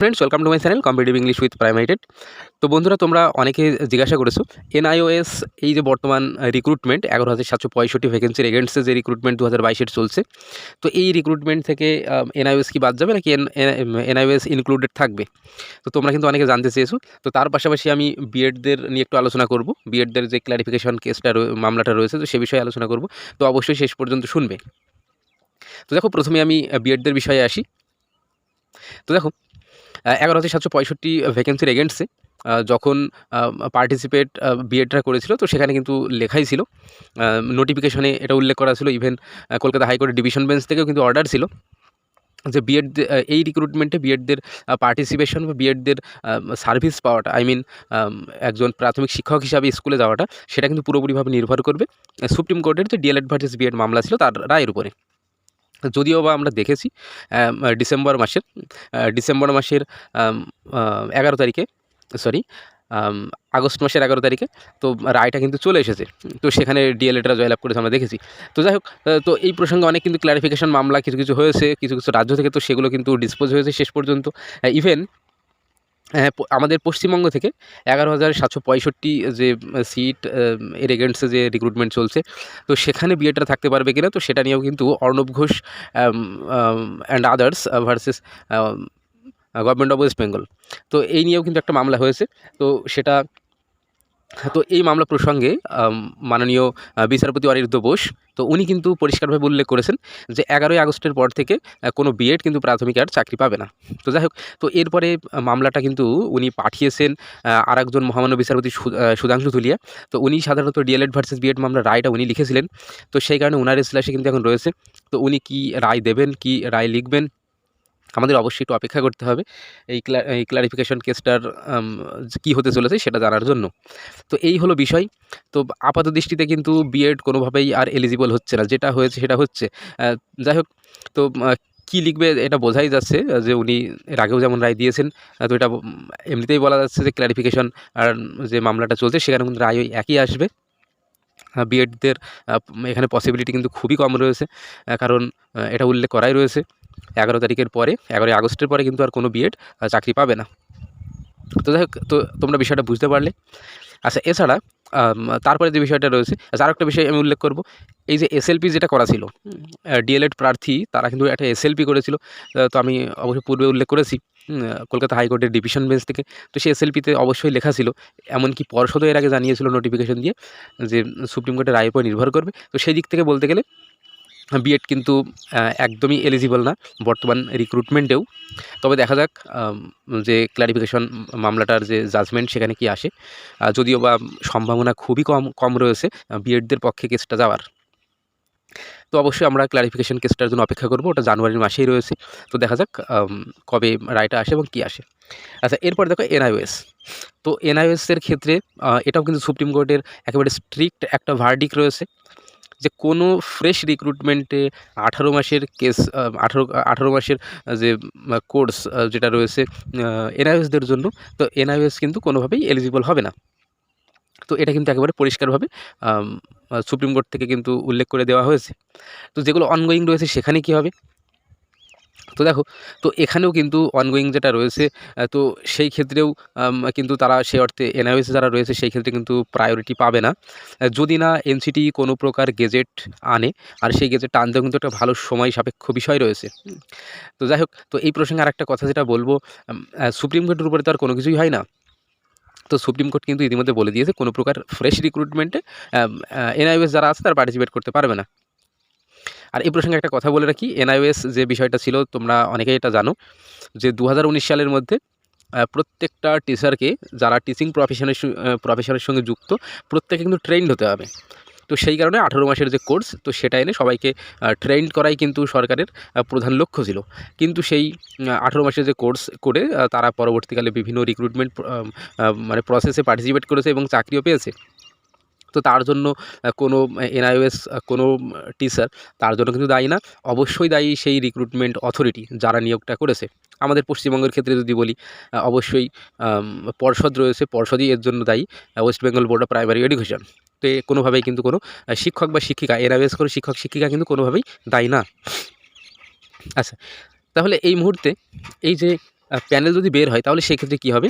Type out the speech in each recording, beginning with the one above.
Friends welcome to my channel competitive English with প্রাইমাইটেড তো বন্ধুরা, তোমরা অনেকে জিজ্ঞাসা করেছ, এনআইওএস এই যে বর্তমান রিক্রুটমেন্ট এগারো হাজার সাতশো পঁয়ষট্টি ভ্যাকেন্সির এগেন্স্টে যে রিক্রুটমেন্ট দু হাজার বাইশের চলছে, তো এই রিক্রুটমেন্ট থেকে এনআইওএস কি বাদ যাবে নাকি এনআইওএস ইনক্লুডেড থাকবে? তো তোমরা কিন্তু অনেকে জানতে চেয়েছো, তো তার পাশাপাশি আমি বিএডদের নিয়ে একটু আলোচনা করব। বিএডদের যে ক্লারিফিকেশন কেসটা মামলাটা রয়েছে, তো সে বিষয়ে আলোচনা করব। তো অবশ্যই শেষ পর্যন্ত শুনবে। তো দেখো, প্রথমে আমি বিএডদের বিষয়ে আসি। তো দেখো এগারো হাজার সাতশো পঁয়ষট্টি ভ্যাকেন্সির এগেন্স্টে যখন পার্টিসিপেট বিএডরা করেছিল, তো সেখানে কিন্তু লেখাই ছিল। নোটিফিকেশনে এটা উল্লেখ করা ছিল ইভেন কলকাতা হাইকোর্টের ডিভিশন বেঞ্চ থেকেও কিন্তু অর্ডার ছিল যে বিএড এই রিক্রুটমেন্টে বিএডদের পার্টিসিপেশন বা বিএডদের সার্ভিস পাওয়াটা আই মিন একজন প্রাথমিক শিক্ষক হিসাবে স্কুলে যাওয়াটা, সেটা কিন্তু পুরোপুরিভাবে নির্ভর করবে। সুপ্রিম কোর্টের যে ডিএলএড ভার্সেস বিএড মামলা ছিল, তার রায়ের উপরে। যদিও বা আমরা দেখেছি ডিসেম্বর মাসের ডিসেম্বর মাসের এগারো তারিখে সরি আগস্ট মাসের এগারো তারিখে তো রায়টা কিন্তু চলে এসেছে। তো সেখানে ডিএলএডরা জয়লাভ করেছে আমরা দেখেছি। তো যাই হোক তো এই প্রসঙ্গে অনেক কিন্তু ক্লারিফিকেশন মামলা, কিছু কিছু হয়েছে, কিছু কিছু রাজ্য থেকে তো সেগুলো কিন্তু ডিসপোজ হয়েছে শেষ পর্যন্ত। ইভেন আমাদের পশ্চিমবঙ্গ থেকে এগারো হাজার সাতশো পঁয়ষট্টি যে সিট এর এগেন্স্টে যে রিক্রুটমেন্ট চলছে, তো সেখানে বিএডটা থাকতে পারবে কিনা, তো সেটা নিয়েও কিন্তু Arnab Ghosh and others versus government of West Bengal তো এই নিয়েও কিন্তু একটা মামলা হয়েছে, তো সেটা তো এই মামলা প্রসঙ্গে মাননীয় বিচারপতি অনিরুদ্ধ বোস, তো উনি কিন্তু পরিষ্কারভাবে উল্লেখ করেছেন যে এগারোই আগস্টের পর থেকে কোনো বিএড কিন্তু প্রাথমিক আর চাকরি পাবে না। তো যাই হোক, তো এরপরে মামলাটা কিন্তু উনি পাঠিয়েছেন আর একজন মহামান্য বিচারপতি সুধাংশু ধুলিয়া। তো উনি সাধারণত ডিএলএড ভার্সেস বিএড মামলার রায়টা উনি লিখেছিলেন। তো সেই কারণে ওনার স্ল্যাশে কিন্তু এখন রয়েছে। তো উনি কি রায় দেবেন, কি রায় লিখবেন আমাদের অবশ্যই একটু অপেক্ষা করতে হবে এই এই ক্লারিফিকেশন কেসটার কী হতে চলেছে সেটা জানার জন্য। তো এই হলো বিষয়। তো আপাত দৃষ্টিতে কিন্তু বিএড কোনোভাবেই আর এলিজিবল হচ্ছে না। যেটা হয়েছে সেটা হচ্ছে যাই হোক, তো কী লিখবে এটা বোঝাই যাচ্ছে, যে উনি এর আগেও যেমন রায় দিয়েছেন তো এটা এমনিতেই বলা যাচ্ছে যে ক্লারিফিকেশন আর যে মামলাটা চলছে সেখানে কিন্তু রায় ওই একই আসবে। বিএডদের এখানে পসিবিলিটি কিন্তু খুবই কম রয়েছে। কারণ এটা উল্লেখ করাই রয়েছে। এগারো তারিখের পরে, এগারোই আগস্টের পরে কিন্তু আর কোনো বিএড চাকরি পাবে না। তো যাই তো তোমরা বিষয়টা বুঝতে পারলে। আচ্ছা এছাড়া তারপরে যে বিষয়টা রয়েছে আচ্ছা আরেকটা বিষয় আমি উল্লেখ করব। এই যে এসএলপি যেটা করা ছিল ডিএলএড প্রার্থী, তারা কিন্তু একটা এসএলপি করেছিল। তো আমি অবশ্যই পূর্বে উল্লেখ করেছি কলকাতা হাইকোর্টের ডিভিশন বেঞ্চ থেকে। তো সেই এসএলপিতে অবশ্যই লেখা ছিল, এমনকি পর্ষদও এর আগে জানিয়েছিল নোটিফিকেশন দিয়ে, যে সুপ্রিম কোর্টের রায়ের উপর নির্ভর করবে। তো সেই দিক থেকে বলতে গেলে বিএড কিন্তু একদমই এলিজিবল না বর্তমান রিক্রুটমেন্টেও তবে দেখা যাক যে ক্লারিফিকেশন মামলাটার যে জাজমেন্ট সেখানে কি আসে। যদিও বা সম্ভাবনা খুবই কম কম রয়েছে বিএডদের পক্ষে কেসটা যাওয়ার। তো অবশ্যই আমরা ক্লারিফিকেশন কেসটার জন্য অপেক্ষা করব, ওটা জানুয়ারির মাসেই রয়েছে। তো দেখা যাক কবে রায়টা আসে এবং কী আসে। আচ্ছা এরপর দেখো এনআইওএস তো এনআইওএসের ক্ষেত্রে এটাও কিন্তু সুপ্রিম কোর্টের একেবারে স্ট্রিক্ট একটা ভার্ডিক রয়েছে। যে কোনো ফ্রেশ রিক্রুটমেন্টে আঠারো মাসের কেস আঠারো আঠারো মাসের যে কোর্স যেটা রয়েছে এনআইএসদের জন্য, তো এনআইএস কিন্তু কোনোভাবেই এলিজিবল হবে না। তো এটা কিন্তু একেবারে পরিষ্কারভাবে সুপ্রিম কোর্ট থেকে কিন্তু উল্লেখ করে দেওয়া হয়েছে। তো যেগুলো অনগোয়িং রয়েছে, সেখানে কী হবে? তো দেখো, তো এখানেও কিন্তু অনগোয়িং যেটা রয়েছে তো সেই ক্ষেত্রেও কিন্তু তারা সে অর্থে এনআইএস যারা রয়েছে, সেই ক্ষেত্রে কিন্তু প্রায়োরিটি পাবে না। যদি না এনসিটি কোনো প্রকার গেজেট আনে, আর সেই গেজেটটা আনতেও কিন্তু একটা ভালো সময় সাপেক্ষ বিষয় রয়েছে। তো যাই হোক, তো এই প্রসঙ্গে আরেকটা কথা যেটা বলব সুপ্রিম কোর্টের উপরে তো আর কোনো কিছুই হয় না। তো সুপ্রিম কোর্ট কিন্তু ইতিমধ্যে বলে দিয়েছে, কোনো প্রকার ফ্রেশ রিক্রুটমেন্টে এনআইএস যারা আছে তারা পার্টিসিপেট করতে পারবে না। আর এই প্রসঙ্গে একটা কথা বলে রাখি, এনআইওএস যে বিষয়টা ছিল, তোমরা অনেকেই এটা জানো, যে দু হাজার উনিশ সালের মধ্যে প্রত্যেকটা টিচারকে যারা টিচিং প্রফেশনের প্রফেশনের সঙ্গে যুক্ত, প্রত্যেকে কিন্তু ট্রেন্ড হতে হবে। তো সেই কারণে আঠারো মাসের যে কোর্স তো সেটা এনে সবাইকে ট্রেন্ড করাই কিন্তু সরকারের প্রধান লক্ষ্য ছিল। কিন্তু সেই আঠারো মাসের যে কোর্স করে তারা পরবর্তীকালে বিভিন্ন রিক্রুটমেন্ট মানে প্রসেসে পার্টিসিপেট করেছে এবং চাকরিও পেয়েছে। তো তার জন্য কোনো এনআইওএস কোনো টিচার তার জন্য কিন্তু দায়ী না। অবশ্যই দায়ী সেই রিক্রুটমেন্ট অথরিটি যারা নিয়োগটা করেছে। আমাদের পশ্চিমবঙ্গের ক্ষেত্রে যদি বলি অবশ্যই পর্ষদ রয়েছে, পর্ষদই এর জন্য দায়ী West Bengal board of primary education তো কোনোভাবেই কিন্তু কোনো শিক্ষক বা শিক্ষিকা এনআইওএস করে শিক্ষক, শিক্ষিকা কিন্তু কোনোভাবেই দায়ী না। আচ্ছা তাহলে এই মুহূর্তে এই যে প্যানেল যদি বের হয়, তাহলে সেক্ষেত্রে কী হবে?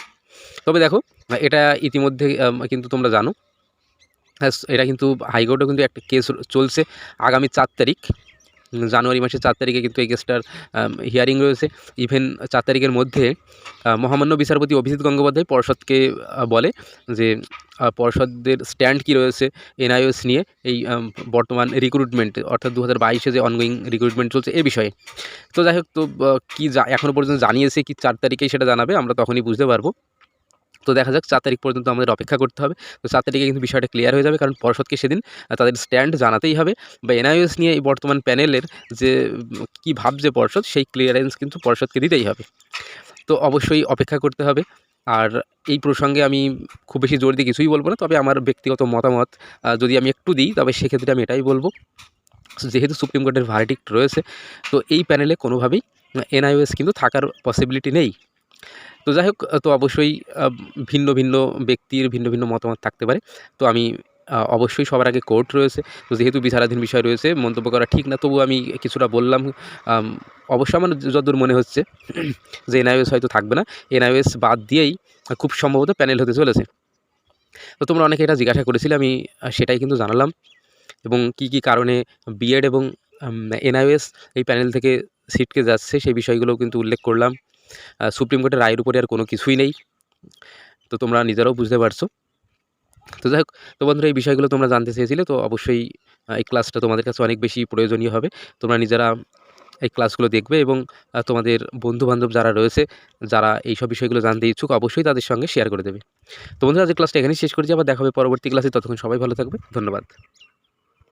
তবে দেখো এটা ইতিমধ্যে কিন্তু তোমরা জানো। এটা কিন্তু হাইকোর্টেও কিন্তু একটা কেস চলছে আগামী চার তারিখ জানুয়ারি মাসের চার তারিখে কিন্তু এই কেসটার হিয়ারিং রয়েছে। ইভেন চার তারিখের মধ্যে মহামান্য বিচারপতি অভিজিৎ গঙ্গোপাধ্যায় পর্ষদকে বলে যে আহ, পর্ষদের স্ট্যান্ড কী রয়েছে এনআইওএস নিয়ে এই বর্তমান রিক্রুটমেন্ট অর্থাৎ দু হাজার বাইশে যে অনগোয়িং রিক্রুটমেন্ট চলছে এ বিষয়ে। তো যাই হোক তো কী এখনও পর্যন্ত জানিয়েছে কি চার তারিখেই সেটা জানাবে আমরা তখনই বুঝতে পারব। তো দেখা যাক চার তারিখ পর্যন্ত আমাদের অপেক্ষা করতে হবে। তো চার তারিখে কিন্তু বিষয়টা ক্লিয়ার হয়ে যাবে, কারণ পর্ষদকে সেদিন তাদের স্ট্যান্ড জানাতেই হবে। বা এনআইএস নিয়ে এই বর্তমান প্যানেলের যে কী ভাবছে পর্ষদ সেই ক্লিয়ারেন্স কিন্তু পর্ষদকে দিতেই হবে। তো অবশ্যই অপেক্ষা করতে হবে। আর এই প্রসঙ্গে আমি খুব বেশি জোর দিয়ে কিছুই বলব না, তবে আমার ব্যক্তিগত মতামত যদি আমি একটু দিই, তবে সেক্ষেত্রে আমি এটাই বলব। যেহেতু সুপ্রিম কোর্টের ভার্ডিক্ট রয়েছে, তো এই প্যানেলে কোনোভাবেই এনআইওএস কিন্তু থাকার পসিবিলিটি নেই। তো যাই হোক, তো অবশ্যই ভিন্ন ভিন্ন ব্যক্তির ভিন্ন ভিন্ন মতামত থাকতে পারে। তো আমি অবশ্যই সবার আগে কোর্ট রয়েছে। তো যেহেতু বিচারাধীন বিষয় রয়েছে, মন্তব্য করা ঠিক না তবু আমি কিছুটা বললাম। অবশ্য আমার যতদূর মনে হচ্ছে যে এনআইওএস হয়তো থাকবে না। এনআইওএস বাদ দিয়েই খুব সম্ভবত প্যানেল হতে চলেছে। তো তোমরা অনেকে এটা জিজ্ঞাসা করেছিলে, আমি সেটাই কিন্তু জানালাম। এবং কি কি কারণে বিএড এবং এনআইওএস এই প্যানেল থেকে সিটকে যাচ্ছে, সেই বিষয়গুলোও কিন্তু উল্লেখ করলাম। সুপ্রিম কোর্টের রায়ের উপরে আর কোনো কিছুই নেই। তো তোমরা নিজেরাও বুঝতে পারছ। তো যাই হোক, তো বন্ধুরা, এই বিষয়গুলো তোমরা জানতে চেয়েছিলে, তো অবশ্যই এই ক্লাসটা তোমাদের কাছে অনেক বেশি প্রয়োজনীয় হবে। তোমরা নিজেরা এই ক্লাসগুলো দেখবে এবং তোমাদের বন্ধুবান্ধব যারা রয়েছে, যারা এই সব বিষয়গুলো জানতে ইচ্ছুক, অবশ্যই তাদের সঙ্গে শেয়ার করে দেবে। তো বন্ধুরা আজ ক্লাসটা এখানেই শেষ করছি। আবার দেখা হবে পরবর্তী ক্লাসে ততক্ষণ সবাই ভালো থাকবে। ধন্যবাদ।